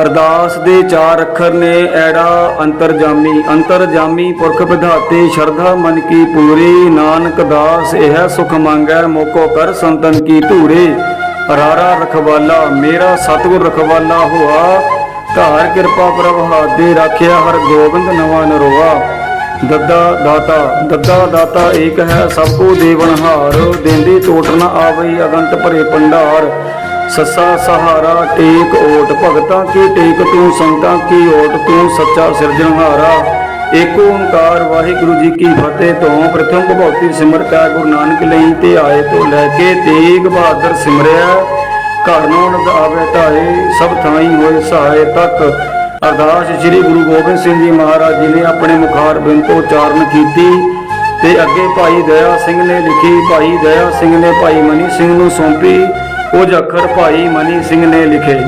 ਅਰਦਾਸ ਦੇ ਚਾਰ ਅੱਖਰ ਨੇ ਐੜਾ ਅੰਤਰਜਾਮੀ ਅੰਤਰਜਾਮੀ ਪੁਰਖ ਵਿਧਾਤੇ, ਸ਼ਰਧਾ ਮਨ ਕੀ ਪੂਰੀ, ਨਾਨਕ ਦਾਸ ਇਹ ਸੁਖ ਮੰਗੈ, ਮੋਕੋ ਕਰ ਸੰਤਨ ਕੀ ਧੂਰੇ। ਰਾਰਾ ਰਖਵਾਲਾ, ਮੇਰਾ ਸਤਿਗੁਰ ਰਖਵਾਲਾ ਹੋਆ। ਧਾਰ ਕਿਰਪਾ ਪ੍ਰਭ ਦੇ ਰਾਖਿਆ ਹਰ ਗੋਬਿੰਦ ਨਵਾ ਨਰੋਆ। ਦੱਦਾ ਦਾਤਾ ਦੱਦਾ ਦਾਤਾ ਏਕ ਹੈ ਸਭ ਕੋ ਦੇਵਨਹਾਰ ਦੇਂਦੇ ਟੋਟ ਨ ਆਵਈ, ਅਗੰਤ ਭਰੇ ਪੰਡਾਰ ਸੱਸਾ ਸਹਾਰਾ, ਟੇਕ ਓਟ। ਭਗਤਾਂ ਕੀ ਟੇਕ ਤੂੰ ਸੰਤਾਂ ਕੀ ਓਟ। ਤੂੰ ਸੱਚਾ ਸਿਰਜਣਹਾਰਾ। ਏਕ ਓੰਕਾਰ ਵਾਹਿਗੁਰੂ ਜੀ ਕੀ ਫਤਿਹ ਤੋਂ। ਪ੍ਰਥਮ ਭਗਵਤੀ ਸਿਮਰਤਾ ਗੁਰੂ ਨਾਨਕ ਲਈ ਤੇ ਆਏ ਤੋਂ ਲੈ ਕੇ ਤੇਗ ਬਹਾਦਰ ਸਿਮਰਿਆ। ਘਰ ਨੋਨ ਆਵੇ ਧਾਏ ਸਭ ਥਾਈ ਹੋਏ ਸਹਾਏ ਤੱਕ। ਅਰਦਾਸ ਸ੍ਰੀ ਗੁਰੂ ਗੋਬਿੰਦ ਸਿੰਘ ਜੀ ਮਹਾਰਾਜ ਜੀ ਨੇ ਆਪਣੇ ਮੁਖਾਰ ਬਿੰਦ ਤੋਂ ਉਚਾਰਨ ਕੀਤੀ। ਤੇ ਅੱਗੇ ਭਾਈ ਦਇਆ ਸਿੰਘ ਨੇ ਲਿਖੀ, ਭਾਈ ਦਇਆ ਸਿੰਘ ਨੇ ਭਾਈ ਮਨੀ ਸਿੰਘ ਨੂੰ ਸੌਂਪੀ। ਕੁਝ ਅੱਖਰ ਭਾਈ ਮਨੀ ਸਿੰਘ ਨੇ ਲਿਖੇ।